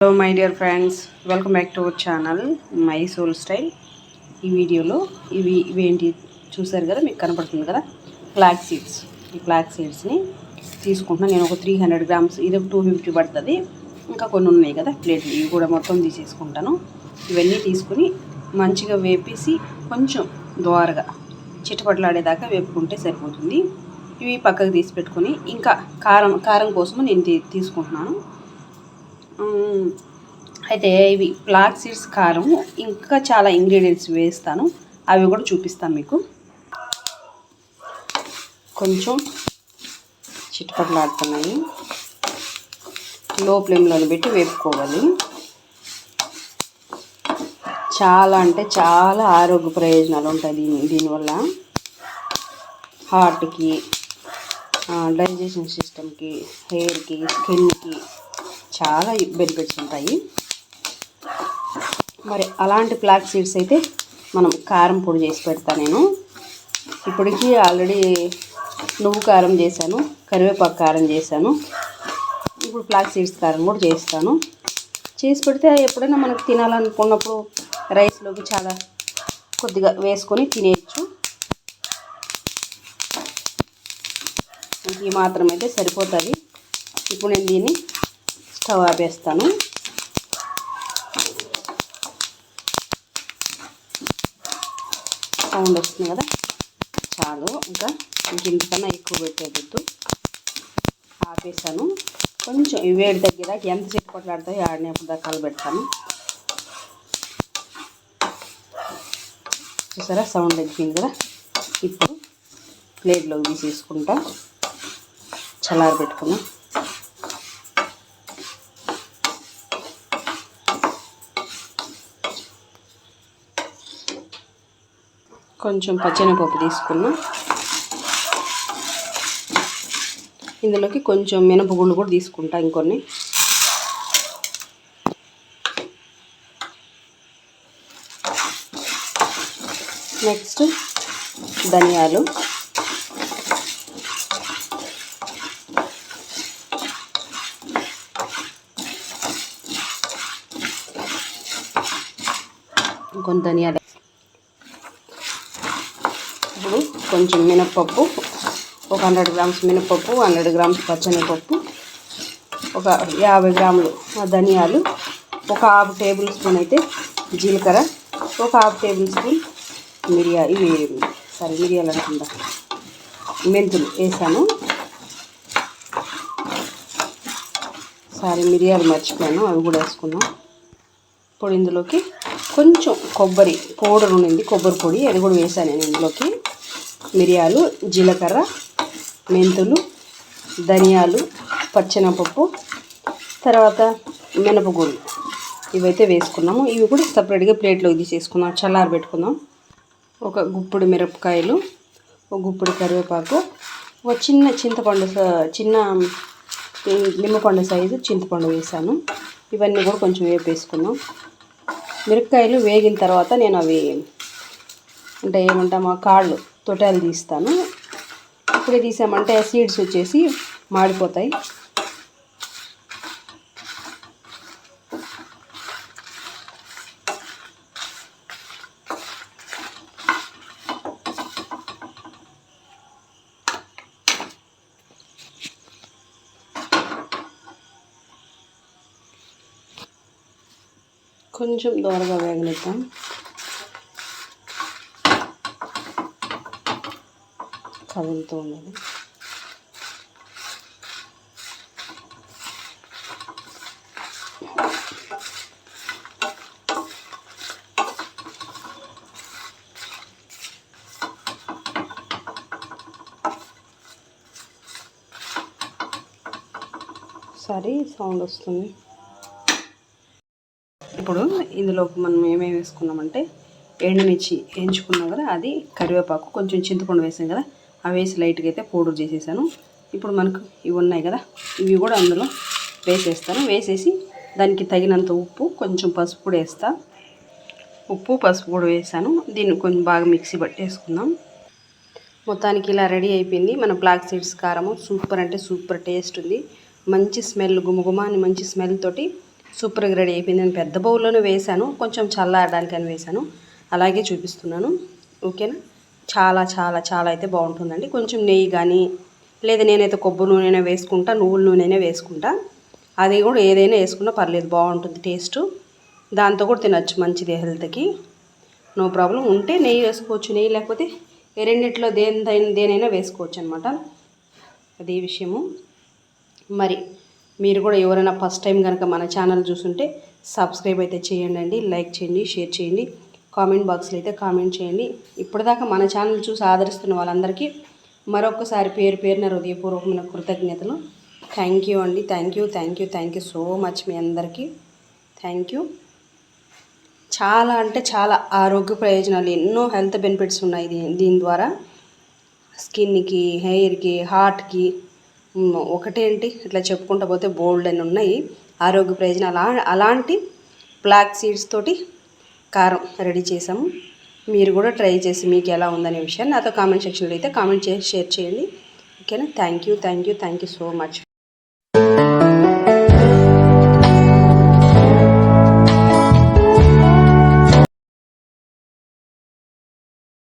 Hello my dear friends welcome back to our channel my soul style ఈ వీడియోలో ఇవి ఇవేంటి చూసారు కదా? మీకు కనపడుతుంది కదా? ఫ్లాక్ సీడ్స్ ఈ ఫ్లాక్ సీడ్స్ని తీసుకుంటున్నాను. నేను ఒక త్రీ హండ్రెడ్ గ్రామ్స్ ఇది ఒక టూ ఫిఫ్టీ పడుతుంది. ఇంకా కొన్ని ఉన్నాయి కదా? ప్లేట్లు ఇవి కూడా మొత్తం తీసేసుకుంటాను. ఇవన్నీ తీసుకుని మంచిగా వేపేసి కొంచెం ద్వారగా చిట్టపట్లాడేదాకా వేపుకుంటే సరిపోతుంది. ఇవి పక్కకు తీసి పెట్టుకొని ఇంకా కారం కారం కోసము నేను తీసుకుంటున్నాను. అయితే ఇవి ఫ్లాక్ సీడ్స్ కారం ఇంకా చాలా ఇంగ్రీడియంట్స్ వేస్తాను. అవి కూడా చూపిస్తాను మీకు. కొంచెం చిట్టుపట్లాడుతున్నాయి లో ఫ్లేమ్లో పెట్టి వేపుకోవాలి. చాలా అంటే చాలా ఆరోగ్య ప్రయోజనాలు ఉంటాయి దీని దీనివల్ల హార్ట్కి డైజెషన్ సిస్టమ్కి హెయిర్కి స్కిన్కి చాలా బెనిఫిట్స్ ఉంటాయి. మరి అలాంటి ఫ్లాక్ సీడ్స్ అయితే మనం కారం పొడి చేసి పెడతా నేను. ఇప్పటికీ ఆల్రెడీ నువ్వు కారం చేశాను కరివేపాకు కారం చేశాను. ఇప్పుడు ఫ్లాక్ సీడ్స్ కారం కూడా చేస్తాను. చేసి పెడితే ఎప్పుడైనా మనకు తినాలనుకున్నప్పుడు రైస్లోకి చాలా కొద్దిగా వేసుకొని తినేయచ్చు. ఈ మాత్రం అయితే సరిపోతుంది. ఇప్పుడు నేను దీన్ని స్టవ్ ఆపేస్తాను. సౌండ్ వస్తుంది కదా? చాలు. ఇంకా ఇంక ఎక్కువ పెట్టేదొద్దు ఆపేసాను కొంచెం వేడి దగ్గర ఎంత చెట్టు కొట్లాడతాయో ఆడినప్పుడు దాకా పెడతాను చూసారా? సౌండ్ తగ్గింది కదా? ఇప్పుడు ప్లేట్లోకి తీసేసుకుంటా. చల్లారి పెట్టుకున్నాను కొంచెం పచ్చెనపప్పు తీసుకున్నా. ఇందులోకి కొంచెం మినపగుళ్ళు కూడా తీసుకుంటా ఇంకొన్ని. నెక్స్ట్ ధనియాలు. ఇంకొన్ని ధనియాలు ఇప్పుడు కొంచెం మినప్పప్పు ఒక హండ్రెడ్ గ్రామ్స్ మినప్పప్పు హండ్రెడ్ గ్రామ్స్ పచ్చనిపప్పు ఒక యాభై గ్రాములు ధనియాలు ఒక హాఫ్ టేబుల్ స్పూన్ అయితే జీలకర్ర ఒక హాఫ్ టేబుల్ స్పూన్ మిరియా ఇవి సారీ మిరియాలు అనుకుంటా. మెంతులు వేసాను. సారీ మిరియాలు మర్చిపోయాను అవి కూడా వేసుకున్నాం. ఇప్పుడు ఇందులోకి కొంచెం కొబ్బరి పౌడర్ ఉండింది కొబ్బరి పొడి అది కూడా వేసాను నేను ఇందులోకి. మిరియాలు జీలకర్ర మెంతులు ధనియాలు పచ్చెనపప్పు తర్వాత మినపగుళ్ళు. ఇవైతే వేసుకున్నాము. ఇవి కూడా సపరేట్గా ప్లేట్లోకి తీసేసుకుందాం చల్లారి పెట్టుకుందాం. ఒక గుప్పుడు మిరపకాయలు ఒక గుప్పుడు కరివేపాకు ఒక చిన్న చింతపండు స- చిన్న నిమ్మపండు సైజు చింతపండు వేసాను. ఇవన్నీ కూడా కొంచెం వేపేసుకున్నాం. మిరపకాయలు వేగిన తర్వాత నేను అవి అంటే ఏమంటాం ఆ కాళ్ళు తొటాలు తీస్తాను. ఇప్పుడే తీసామంటే సీడ్స్ వచ్చేసి మాడిపోతాయి. కొంచెం దూరగా వేగనిద్దాం. కదులుతూ ఉన్నది సారీ సౌండ్ వస్తుంది. ఇప్పుడు ఇందులోకి మనం ఏమేమి వేసుకున్నామంటే ఎండుమిర్చి వేయించుకున్నాం కదా అది కరివేపాకు కొంచెం చింతపండు వేసాం కదా వేసి లైట్గా అయితే పౌడర్ చేసేసాను. ఇప్పుడు మనకు ఇవి ఉన్నాయి కదా ఇవి కూడా అందులో వేసేస్తాను. వేసేసి దానికి తగినంత ఉప్పు కొంచెం పసుపు కూడా వేస్తా. ఉప్పు పసుపు కూడా వేసాను. దీన్ని కొంచెం బాగా మిక్సీ పట్టేసుకుందాం. మొత్తానికి ఇలా రెడీ అయిపోయింది. మన బ్లాక్ సీడ్స్ కారము సూపర్ అంటే సూపర్ టేస్ట్ ఉంది. మంచి స్మెల్ గుమగుమ అని మంచి స్మెల్ తోటి సూపర్గా రెడీ అయిపోయింది. నేను పెద్ద బౌల్లోనే వేశాను కొంచెం చల్లారడానికి అని వేశాను అలాగే చూపిస్తున్నాను. ఓకేనా? చాలా చాలా చాలా అయితే బాగుంటుందండి. కొంచెం నెయ్యి కానీ లేదా నేనైతే కొబ్బరి నూనె వేసుకుంటా నువ్వుల నూనెనే వేసుకుంటా. అది కూడా ఏదైనా వేసుకున్నా పర్లేదు బాగుంటుంది టేస్ట్. దాంతో కూడా తినచ్చు మంచిది హెల్త్కి. No problem. ఉంటే నెయ్యి వేసుకోవచ్చు నెయ్యి లేకపోతే రెండింటిలో రెండిట్లో దేని దేనైనా వేసుకోవచ్చు అనమాట అదే విషయము. మరి మీరు కూడా ఎవరైనా ఫస్ట్ టైం కనుక మన ఛానల్ చూసుంటే సబ్స్క్రైబ్ అయితే చేయండి లైక్ చేయండి షేర్ చేయండి. కామెంట్ బాక్స్లో అయితే కామెంట్ చేయండి. ఇప్పటిదాకా మన ఛానల్ చూసి ఆదరిస్తున్న వాళ్ళందరికీ మరొకసారి పేరు పేరున హృదయపూర్వకమైన కృతజ్ఞతలు. థ్యాంక్ యూ అండి. Thank you thank you thank you so much మీ అందరికీ. థ్యాంక్ యూ చాలా అంటే చాలా ఆరోగ్య ప్రయోజనాలు. ఎన్నో హెల్త్ బెనిఫిట్స్ ఉన్నాయి దీని దీని ద్వారా. స్కిన్కి హెయిర్కి హార్ట్కి. ఒకటేంటి ఇట్లా చెప్పుకుంటూ పోతే బోల్డ్ అని ఉన్నాయి. ఆరోగ్య ప్రయోజనాలు. అలా అలాంటి బ్లాక్ సీడ్స్ తోటి కారం రెడీ చేసాము మీరు కూడా ట్రై చేసి మీకు ఎలా ఉందనే విషయాన్ని నాతో కామెంట్ సెక్షన్లో అయితే కామెంట్ చేసి షేర్ చేయండి. ఓకేనా? Thank you thank you thank you so much.